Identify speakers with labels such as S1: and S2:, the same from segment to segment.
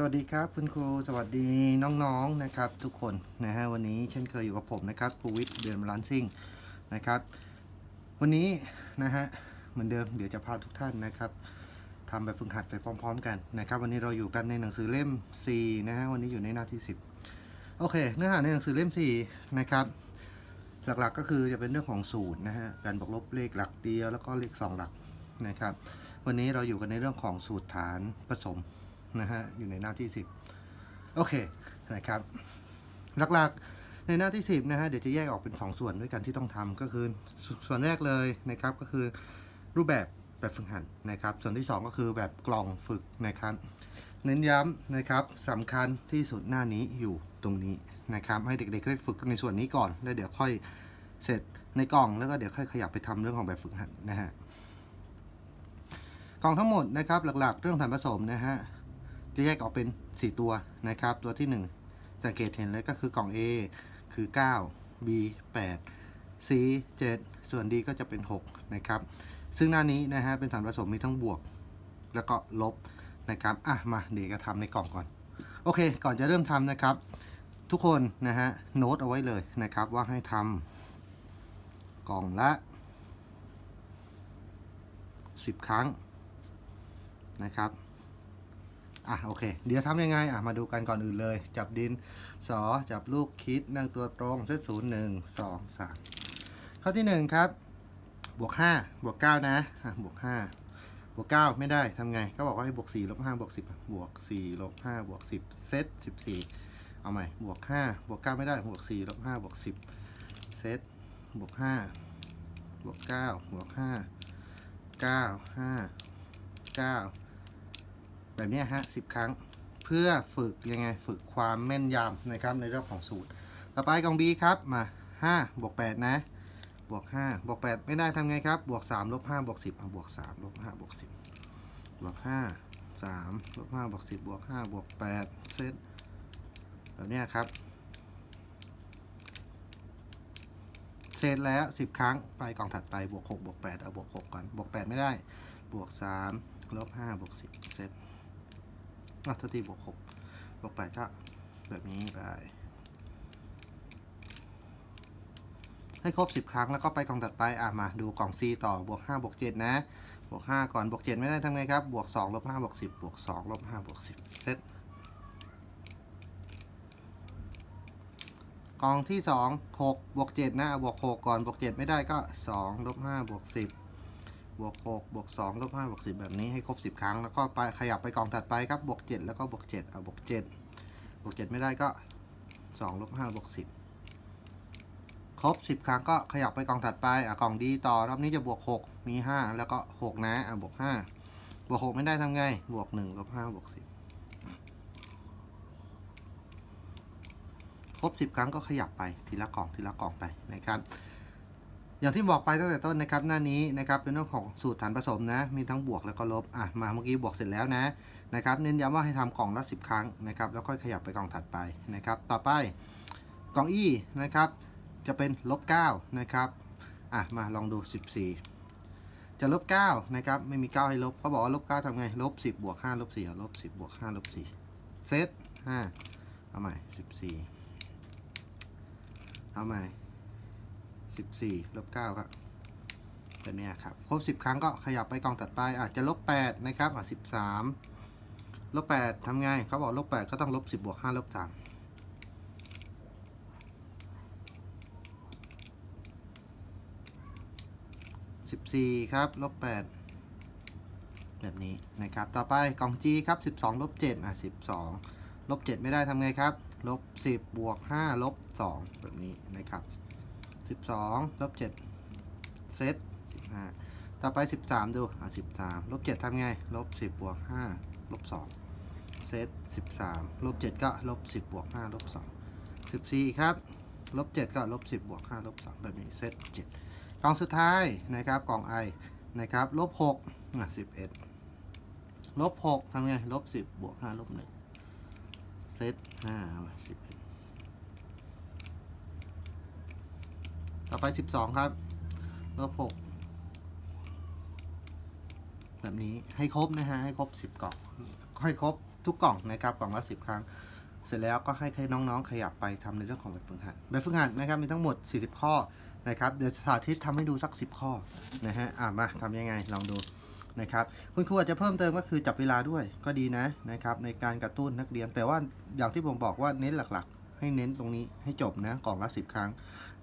S1: สวัสดีครับคุณครูสวัสดีน้องๆนะครับ ทุกคนนะฮะวันนี้เช่นเคยอยู่กับผมนะครับครูวิทย์เดือนบาลานซิ่งนะครับ วันนี้นะฮะเหมือนเดิมเดี๋ยวจะพาทุกท่านนะครับทำแบบฝึกหัดไปพร้อม ๆ กันนะครับ วันนี้เราอยู่กันในหนังสือเล่ม 4 นะฮะวันนี้อยู่ในหน้าที่ 10 โอเค เนื้อหาในหนังสือเล่ม 4 นะครับ หลักๆก็คือจะเป็นเรื่องของสูตรนะฮะการบวกลบเลขหลักเดียวแล้วก็เลขสองหลักนะครับ วันนี้เราอยู่กันในเรื่องของสูตรฐานผสม นะฮะอยู่ในหน้าที่ 10 โอเคนะครับหลักๆในหน้าที่ 10นะฮะเดี๋ยวจะแยกออกเป็น 2 ส่วนด้วยกันที่ต้องทำก็คือส่วนแรกเลยนะครับก็คือรูปแบบแบบฝึกหัดนะครับ ส่วนที่ 2 ก็คือแบบกล่องฝึกนะครับเน้นย้ำนะครับสำคัญที่สุดหน้านี้อยู่ตรงนี้นะครับให้เด็กๆได้ฝึกในส่วนนี้ก่อนแล้วเดี๋ยวค่อยเสร็จในกล่องแล้วก็เดี๋ยวค่อยขยับไปทำเรื่องของแบบฝึกหัดนะฮะกล่องทั้งหมดนะครับหลักๆ เรื่องฐานผสมนะฮะ จะแยกออกเป็น 4 ตัวนะครับ ตัวที่ 1 สังเกตเห็นเลยก็คือกล่อง A คือ 9 B 8 C 7 ส่วน D ก็จะเป็น 6 นะครับ ซึ่งหน้านี้นะฮะเป็นฐานผสมมีทั้งบวก แล้วก็ลบนะครับ อะ มาเดี๋ยวจะทำในกล่องก่อน โอเค ก่อนจะเริ่มทำนะครับ ทุกคนนะฮะโน้ตเอาไว้เลยนะครับว่าให้ทำกล่องละ 10 ครั้งนะครับ อะโอเค เดี๋ยวทำยังไงอะมาดูกันก่อนอื่นเลย จับดินสอจับลูกคิดนั่งตัวตรงเซตศูนย์หนึ่งสองสามข้อที่หนึ่งครับบวกห้าบวกเก้านะอะบวกห้าบวกเก้าไม่ได้ทำไง ก็บอกว่าให้บวกสี่ลบห้าบวกสิบบวกสี่ลบห้าบวกสิบเซตสิบสี่เอาใหม่บวกห้าบวกเก้าไม่ได้บวกสี่ลบห้าบวกสิบเซตบวกห้าบวกเก้าบวกห้าเก้าห้าเก้า แบบนี้ฮะสิบครั้งเพื่อฝึกยังไงฝึกความแม่นยำนะครับในเรื่องของสูตร ต่อไปกอง B ครับมา5บวก8นะบวก5บวก8ไม่ได้ทำไงครับบวก3ลบ5บวก10เอาบวก3ลบ5บวก10บวก5 3ลบ5บวก10บวก5บวก8เซตแบบนี้ครับเสร็จแล้ว 10 ครั้งไปกล่องถัดไปบวก6บวก8เอาบวก6ก่อนบวก 8 ไม่ได้บวก3ลบ5บวก10เซต อะทัทีบวกหกบวกแปดก็แบบนี้ไป ให้ครบสิบครั้งแล้วก็ไปกล่องตัดไป อะมาดูกล่อง C ต่อบวกห้าบวกเจ็ดนะ บวกห้าก่อน บวกเจ็ดไม่ได้ทำไงครับ บวกสองลบห้าบวกสิบบวกสองลบห้าบวกสิบเซตกล่องที่สองหกบวกเจ็ดนะ บวกหกก่อน บวกเจ็ดไม่ได้ก็สองลบห้าบวกสิบ บวกหกบวกสองลบห้าบวกสิบแบบนี้ให้ครบสิบครั้ง แล้วก็ไปขยับไปกล่องถัดไปครับ บวกเจ็ดแล้วก็บวกเจ็ดเอาบวกเจ็ดบวกเจ็ดไม่ได้ก็สองลบห้าบวกสิบครบสิบครั้งก็ขยับไปกล่องถัดไปอะกล่องดีต่อรอบนี้จะบวกหกมีห้าแล้วก็หกนะอะบวกห้าบวกหกไม่ได้ทำไง บวกหนึ่งลบห้าบวกสิบครบสิบครั้งก็ขยับไปทีละกล่องทีละกล่องไปนะครับ อย่างที่บอกไปตั้งแต่ต้นนะครับหน้านี้นะครับเป็นเรื่องของสูตรฐานผสมนะ มีทั้งบวกแล้วก็ลบอะมาเมื่อกี้บวกเสร็จแล้วนะนะครับเน้นย้ำว่าให้ทำกล่องละ 10 ครั้งนะครับแล้วค่อยขยับไปกล่องถัดไปนะครับต่อไปกล่อง E นะครับจะเป็นลบ9นะครับอะมาลองดู 14 จะลบ9นะครับไม่มี 9 ให้ลบเขาบอกว่าลบ9ทำไงลบ10บวก5ลบ4ลบ10บวก5ลบ4เซต5เอาใหม่ 14เอาใหม่ 14ลบ9ครับแบบนี้ครับ ครบ10ครั้งก็ขยับไปกล่องถัดไปอาจจะลบ8นะครับอะ13ลบ8ทำไงเขาบอกลบ8ก็ต้องลบ10บวก5ลบ3 14ครับลบ8แบบนี้นะครับ ต่อไปกล่อง G ครับ12ลบ7อะ12ลบ7ไม่ได้ทำไงครับลบ10บบวก5ลบ2แบบนี้นะครับ 12ลบ7เซต15ต่อไป13ดูอะ13ลบ7ทำไงลบ10บวก5ลบ2เซต13ลบ7ก็ลบ10บวก5ลบ2 14ครับลบ7ก็ลบ10บวก5ลบ2แบบนี้เซต7กล่องสุดท้ายนะครับกล่อง I นะครับลบ6อะ11ลบ6ทำไงลบ10บวก5ลบ1เซต5เอาไว้11 ต่อไป12ครับลบ6แบบนี้ให้ครบนะฮะให้ครบ10กล่องให้ครบทุกกล่องนะครับกล่องละสิบครั้ง เสร็จแล้วก็ให้ให้น้องๆ ขยับไปทำในเรื่องของแบบฝึกหัดแบบฝึกหัดนะครับมีทั้งหมด 40 ข้อนะครับเดี๋ยวสาธิตทำให้ดูสัก 10 ข้อนะฮะอะมาทำยังไงลองดูนะครับคุณครูอาจจะเพิ่มเติมก็คือจับเวลาด้วยก็ดีนะนะครับในการกระตุ้นนักเรียนแต่ว่าอย่างที่ผมบอกว่าเน้นหลักๆ ให้เน้นตรงนี้ให้จบนะกล่องละ10 ครั้ง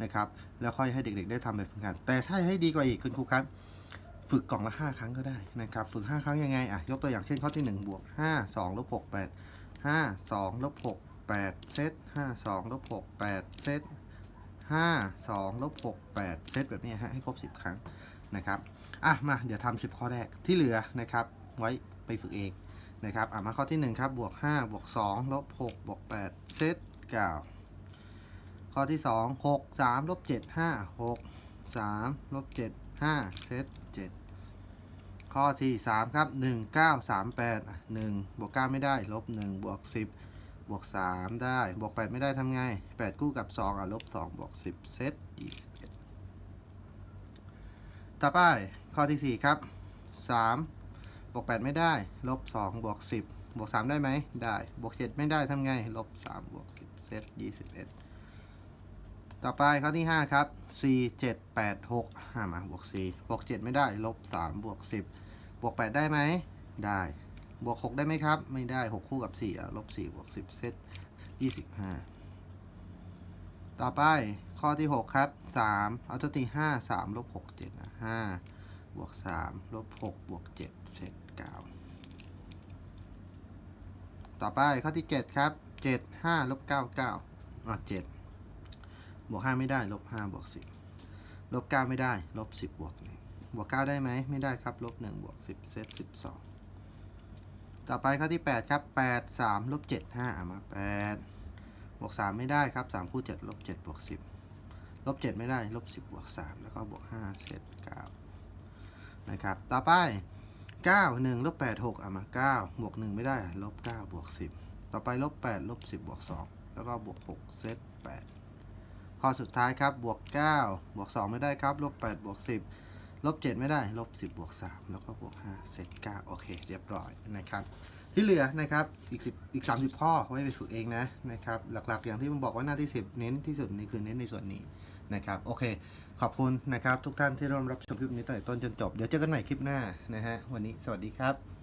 S1: นะครับ แล้วค่อยให้เด็กๆ ได้ทำแบบฝึกหัดแต่ถ้าให้ดีกว่าอีกคุณครูครับ ฝึกกล่องละ 5 ครั้งก็ได้นะครับ ฝึก 5 ครั้งยังไงอะยกตัวอย่างเช่นข้อที่1บวก5 2ลบ6 8 5 2ลบ6 8เซต5 2ลบ6 8เซต5 2ลบ6 8เซตแบบนี้ฮะให้ครบ 10 ครั้งนะครับอะมาเดี๋ยวทำ10 ข้อแรกที่เหลือนะครับ ไว้ไปฝึกเองนะครับอะมาข้อที่1ครับบวก5บวก2ลบ6บวก8เซต 9ข้อที่2 6 3ลบ7 5 6 3ลบ7 5เซต7ข้อที่3ครับ1 9 3 8อะ1บวก9ไม่ได้ลบ1บวก10บวก3ได้บวก8ไม่ได้ทำไง8กู้กับ2อะลบ2บวก10เซต21ต่อไปข้อที่4ครับ3บวก8ไม่ได้ลบ2บวก10บวก3ได้ไหมได้บวก7ไม่ได้ทำไงลบ3บวก10 เซต21ต่อไปข้อที่5ครับ4 7 8 6 5มาบวก4บวก7ไม่ได้ ลบ3บวก10บวก8ได้ไหม ได้ บวก6ได้ไหมครับ ไม่ได้6คู่กับ4อะลบ4บวก10เซต25ต่อไปข้อที่ 6 ครับ 3 เอาตัวตี5 3ลบ6 7นะ5บวก3ลบ6บวก7เซต9ต่อไปข้อที่ 7 ครับ 7 5ลบ9 9อะ7บวก5ไม่ได้ลบ5บวก10ลบ9ไม่ได้ลบ10บวก1บวก9ได้ไหมไม่ได้ครับลบ1บวก10เซต12ต่อไปข้อที่8ครับ8 3ลบ7 5อะมา8บวก3ไม่ได้ครับ3คู่7ลบ7บวก10ลบ7ไม่ได้ลบ10บวก3แล้วก็บวก5เซต9นะครับ ต่อไป9 1ลบ8 6อะมา9บวก1ไม่ได้ลบ9บวก10 ต่อไปลบ8ลบ10บวก2แล้วก็บวก6เซต8ข้อสุดท้ายครับบวก9บวก2ไม่ได้ครับลบ8บวก10ลบ7ไม่ได้ลบ10บวก3แล้วก็บวก5เซต9โอเค เรียบร้อยนะครับ ที่เหลือนะครับอีก10อีก 30 ข้อไว้ไปฝึกเองนะนะครับ หลักๆ อย่างที่ผมบอกว่าหน้าที่ 10 เน้นที่สุดนี่คือเน้นในส่วนนี้นะครับโอเค ขอบคุณนะครับ ทุกท่านที่ร่วมรับชมคลิปนี้ตั้งแต่ต้นจนจบ เดี๋ยวเจอกันใหม่คลิปหน้านะฮะวันนี้สวัสดีครับ